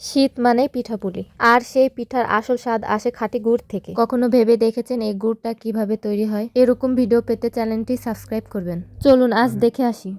শীত মানে পিঠাপুলি। আর সেই পিঠার আসল স্বাদ আসে খাঁটি গুড় থেকে। কখনো ভেবে দেখেছেন এই গুড়টা কীভাবে তৈরি হয়? এরকম ভিডিও পেতে চ্যানেলটি সাবস্ক্রাইব করবেন। চলুন আজ দেখে আসি।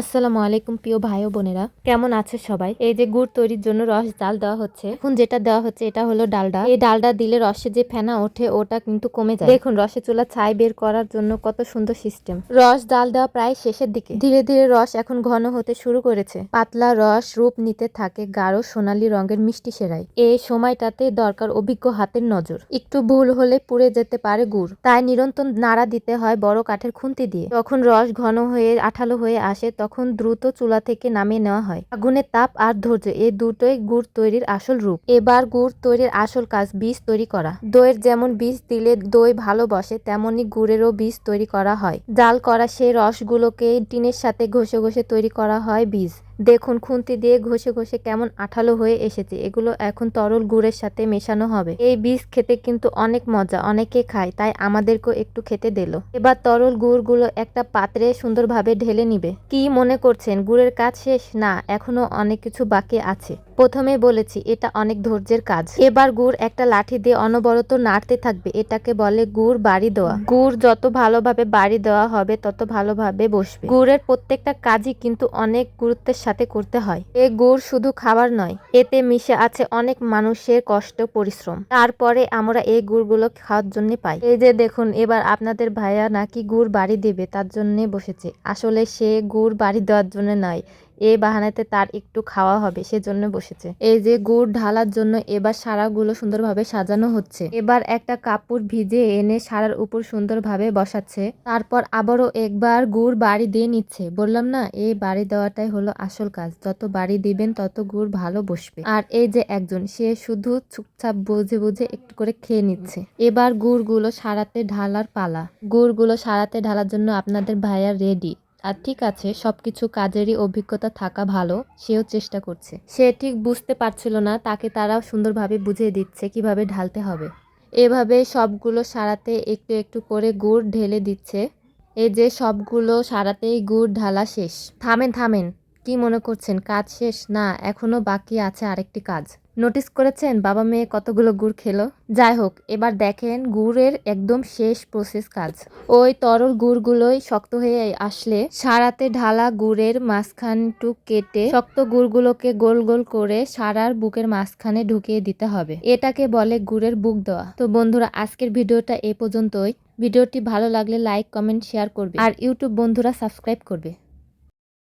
আসসালামু আলাইকুম প্রিয় ভাই ও বোনেরা। কেমন আছে সবাই? এই যে গুড় তৈরির জন্য রস ডাল দেওয়া হচ্ছে। এখন যেটা দেওয়া হচ্ছে এটা হলো ডালডা। এই ডালডা দিলে রসে যে ফেনা ওঠে, ওটা কিন্তু কমে যায়। দেখুন রসে চুলা ছাই বের করার জন্য কত সুন্দর সিস্টেম। রস ডাল দেওয়া প্রায় শেষের দিকে। ধীরে ধীরে রস এখন ঘন হতে শুরু করেছে। পাতলা রস রূপ নিতে থাকে গাঢ় সোনালী রঙের মিষ্টি সেরাই। এই সময়টাতে দরকার অভিজ্ঞ হাতের নজর। একটু ভুল হলে পুড়ে যেতে পারে গুড়। তাই নিরন্তর নাড়া দিতে হয় বড় কাঠের খুন্তি দিয়ে। যখন রস ঘন হয়ে আঠালো হয়ে আসে, তখন দ্রুত চুলা থেকে নামে নেওয়া হয়, আগুনের তাপ আর ধৈর্য এ দুটোই গুড় তৈরির আসল রূপ। এবার গুড় তৈরির আসল কাজ বীজ তৈরি করা। দইয়ের যেমন বীজ দিলে দই ভালো বসে, তেমনি গুড়েরও বীজ তৈরি করা হয়। জাল করা সেই রসগুলোকে টিনের সাথে ঘষে ঘষে তৈরি করা হয় বীজ। দেখুন, খুন্তি দিয়ে ঘষে ঘষে কেমন আঠালো হয়ে এসেছে। এগুলো এখন তরল গুড়ের সাথে মেশানো হবে। এই বীজ খেতে কিন্তু অনেক মজা, অনেকে খায়, তাই আমাদেরকেও একটু খেতে দিল। এবার তরল গুড়গুলো একটা পাত্রে সুন্দরভাবে ঢেলে নিবে। কি মনে করছেন, গুড়ের কাজ শেষ? না, এখনও অনেক কিছু বাকি আছে। প্রথমে বলেছি, এটা অনেক ধৈর্যের কাজ। এবার গুড় একটা লাঠি দিয়ে অনবরত নাড়তে থাকবে। এটাকে বলে গুড় বাড়ি দেওয়া। গুড় যত ভালোভাবে বাড়ি দেওয়া হবে, তত ভালোভাবে বসবে। গুড়ের প্রত্যেকটা কাজই কিন্তু অনেক গুরুত্বের সাথে করতে হয়। এ গুড় শুধু খাবার নয়, এতে মিশে আছে অনেক মানুষের কষ্ট, পরিশ্রম। তারপরে আমরা এই গুড়গুলো খাওয়ার জন্য পাই। এই যে দেখুন, এবার আপনাদের ভাইয়া নাকি গুড় বাড়ি দেবে, তার জন্য বসেছে। আসলে সে গুড় বাড়ি দেওয়ার জন্য নয় এই বাহানাতে তার একটু খাওয়া হবে, সেজন্য বসেছে। এই যে গুড় ঢালার জন্য এবার সারাগুলো সুন্দরভাবে সাজানো হচ্ছে। এবার একটা কাপড় ভিজে এনে সারার উপর সুন্দরভাবে বসাচ্ছে। তারপর আবারও একবার গুড় বাড়ি দিয়ে নিচ্ছে। বললাম, না, এই বাড়ি দেওয়াটাই হলো আসল কাজ। যত বাড়ি দিবেন, তত গুড় ভালো বসবে। আর এই যে একজন, সে শুধু চুপচাপ বুঝে বুঝে একটু করে খেয়ে নিচ্ছে। এবার গুড়গুলো সারাতে ঢালার পালা। গুড়গুলো সারাতে ঢালার জন্য আপনাদের ভাইয়া রেডি। আর ঠিক আছে সব কিছু কাজেরই অভিজ্ঞতা থাকা ভালো, সেও চেষ্টা করছে। সে ঠিক বুঝতে পারছিল না, তাকে তারা সুন্দরভাবে বুঝিয়ে দিচ্ছে কীভাবে ঢালতে হবে। এভাবে সবগুলো সারাতে একটু একটু করে গুড় ঢেলে দিচ্ছে। এই যে সবগুলো সারাতেই গুড় ঢালা শেষ। থামেন থামেন, কি মনে করছেন, কাজ শেষ? না, এখনও বাকি আছে আরেকটি কাজ। নোটিস করেছেন বাবা মেয়ে কতগুলো গুড় খেলো? যাই হোক, এবার দেখেন গুড়ের একদম শেষ প্রসেস কাজ। ওই তরল গুড়গুলোই শক্ত হয়ে আসলে সারাতে ঢালা গুড়ের মাঝখানটু কেটে শক্ত গুড়গুলোকে গোল গোল করে সারার বুকের মাঝখানে ঢুকিয়ে দিতে হবে। এটাকে বলে গুড়ের বুক দেওয়া। তো বন্ধুরা, আজকের ভিডিওটা এ পর্যন্তই। ভিডিওটি ভালো লাগলে লাইক, কমেন্ট, শেয়ার করবে। আর ইউটিউব বন্ধুরা সাবস্ক্রাইব করবে।